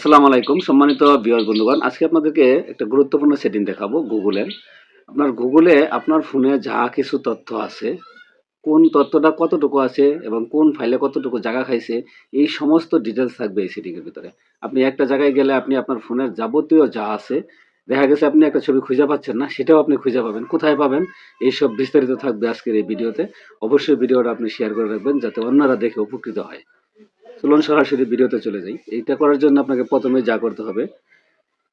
আসসালামু আলাইকুম। সম্মানিত ভিউয়ার বন্ধুগণ, আজকে আপনাদেরকে একটা গুরুত্বপূর্ণ সেটিং দেখাবো গুগলের আপনার গুগলে আপনার ফোনে যা কিছু তথ্য আছে, কোন তথ্যটা কতটুকু আছে এবং কোন ফাইলে কতটুকু জায়গা খাইছে, এই সমস্ত ডিটেলস থাকবে এই সেটিংয়ের ভিতরে। আপনি একটা জায়গায় গেলে আপনি আপনার ফোনের যাবতীয় যা আছে, দেখা গেছে আপনি একটা ছবি খুঁজে পাচ্ছেন না, সেটাও আপনি খুঁজে পাবেন। কোথায় পাবেন? এইসব বিস্তারিত থাকবে আজকের এই ভিডিওতে। অবশ্যই ভিডিওটা আপনি শেয়ার করে রাখবেন, যাতে অন্যরা দেখে উপকৃত হয়। চলুন সরাসরি ভিডিওতে চলে যাই। এইটা করার জন্য আপনাকে প্রথমে যা করতে হবে,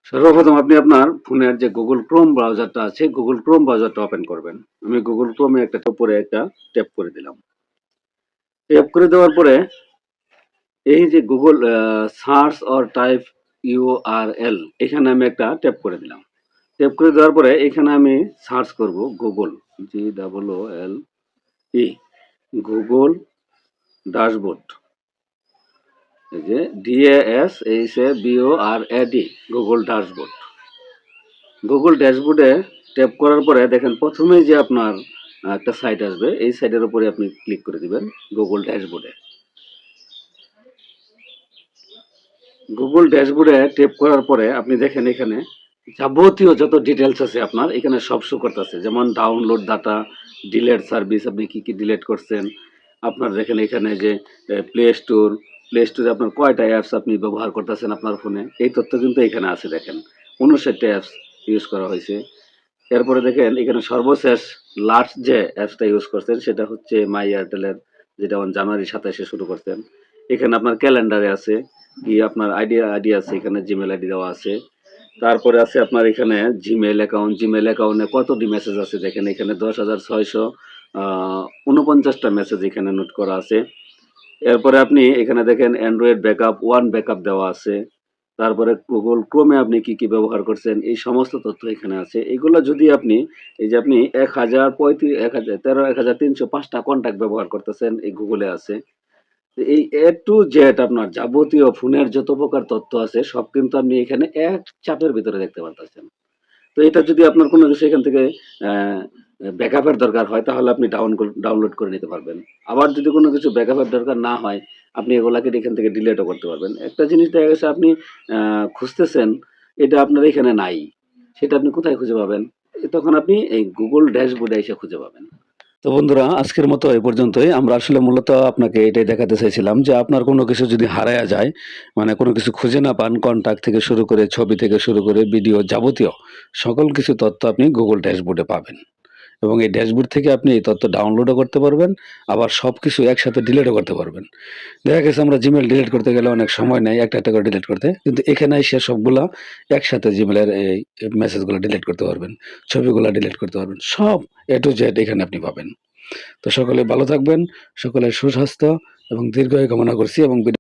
সর্বপ্রথম আপনি আপনার ফোনের যে গুগল ক্রোম ব্রাউজারটা আছে গুগল ক্রোম ব্রাউজারটা ওপেন করবেন। আমি গুগল ক্রোমে একটা উপরে একটা ট্যাপ করে দিলাম। ট্যাপ করে দেওয়ার পরে এই যে Google search or type URL এখানে আমি একটা ট্যাপ করে দিলাম। ট্যাপ করে দেওয়ার পরে এখানে আমি সার্চ করব Google G double O L E Google dashboard যে DAS H A BO R A D Google dashboard Google ড্যাশবোর্ডে ট্যাপ করার পরে দেখেন প্রথমেই যে আপনার একটা সাইট আসবে, এই সাইটের উপরে আপনি ক্লিক করে দিবেন গুগল ড্যাশবোর্ডে গুগল ড্যাশবোর্ডে ট্যাপ করার পরে আপনি দেখেন এখানে যাবতীয় যত ডিটেলস আছে আপনার, এখানে সব শো করতেছে। যেমন ডাউনলোড ডাটা ডিলেট সার্ভিস আপনি কি কি ডিলেট করছেন। আপনার দেখেন এখানে যে প্লে স্টোর প্লে স্টোরে আপনার কয়টা অ্যাপস আপনি ব্যবহার করতেছেন আপনার ফোনে এই তথ্য কিন্তু এখানে আছে, দেখেন। উনষাটটা অ্যাপস ইউজ করা হয়েছে। এরপরে দেখেন, এখানে সর্বশেষ লাস্ট যে অ্যাপসটা ইউজ করছেন, সেটা হচ্ছে মাই এয়ারটেলের যেটা জানুয়ারি সাতাশে শুরু করতেন এখানে আপনার ক্যালেন্ডারে আছে, কি আপনার আইডিয়া আইডি আছে, এখানে জিমেল আইডি দেওয়া আছে। তারপরে আছে আপনার এখানে জিমেল অ্যাকাউন্ট জিমেল অ্যাকাউন্টে কতটি মেসেজ আছে? দেখেন, এখানে দশ হাজার ছয়শো উনপঞ্চাশটা মেসেজ এখানে নোট করা আছে। এরপরে আপনি এখানে দেখেন অ্যান্ড্রয়েড ব্যাকআপ ওয়ান ব্যাকআপ দেওয়া আছে। তারপরে গুগল ক্রোমে আপনি কি কি ব্যবহার করছেন, এই সমস্ত তথ্য এখানে আছে। এগুলো যদি আপনি, এই যে আপনি এক হাজার পঁয়ত্রিশ, এক হাজার তেরো, এক হাজার তিনশো পাঁচটা কন্ট্যাক্ট ব্যবহার করতেছেন, এই গুগলে আছে। এই এ টু জেড আপনার যাবতীয় ফোনের যত প্রকার তথ্য আছে, সব কিন্তু আপনি এখানে এক চাপের ভিতরে দেখতে পারতেছেন। তো এটা যদি আপনার কোনো কিছু এখান থেকে ব্যাকআপের দরকার হয়, তাহলে আপনি ডাউন ডাউনলোড করে নিতে পারবেন। আবার যদি কোনো কিছু ব্যাকআপের দরকার না হয়, আপনি এগুলাকে এখান থেকে ডিলেটও করতে পারবেন। একটা জিনিস দেখা গেছে, আপনি খুঁজতেছেন, এটা আপনার এখানে নাই, সেটা আপনি কোথায় খুঁজে পাবেন? এ তখন আপনি এই গুগল ড্যাশবোর্ডে এসে খুঁজে পাবেন। তো বন্ধুরা, আজকের মতো এই পর্যন্তই। আমরা আসলে মূলত আপনাকে এটাই দেখাতে চাইছিলাম যে আপনার কোনো কিছু যদি হারায়া যায় মানে কোনো কিছু খুঁজে না পান কন্ট্যাক্ট থেকে শুরু করে, ছবি থেকে শুরু করে ভিডিও যাবতীয় সকল কিছু তথ্য আপনি গুগল ড্যাশবোর্ডে পাবেন। এবং এই ড্যাশবোর্ড থেকে আপনি এই তথ্য ডাউনলোডও করতে পারবেন, আবার সব কিছু একসাথে ডিলিটও করতে পারবেন। দেখা গেছে আমরা জিমেল ডিলিট করতে গেলে অনেক সময় নেয়, একটা একটা করে ডিলিট করতে। কিন্তু এখানে এসে সবগুলা একসাথে জিমেলের এই মেসেজগুলো ডিলিট করতে পারবেন, ছবিগুলো ডিলিট করতে পারবেন, সব এ টু জেড এখানে আপনি পাবেন। তো সকলে ভালো থাকবেন সকলে সুস্বাস্থ্য এবং দীর্ঘ কামনা করছি এবং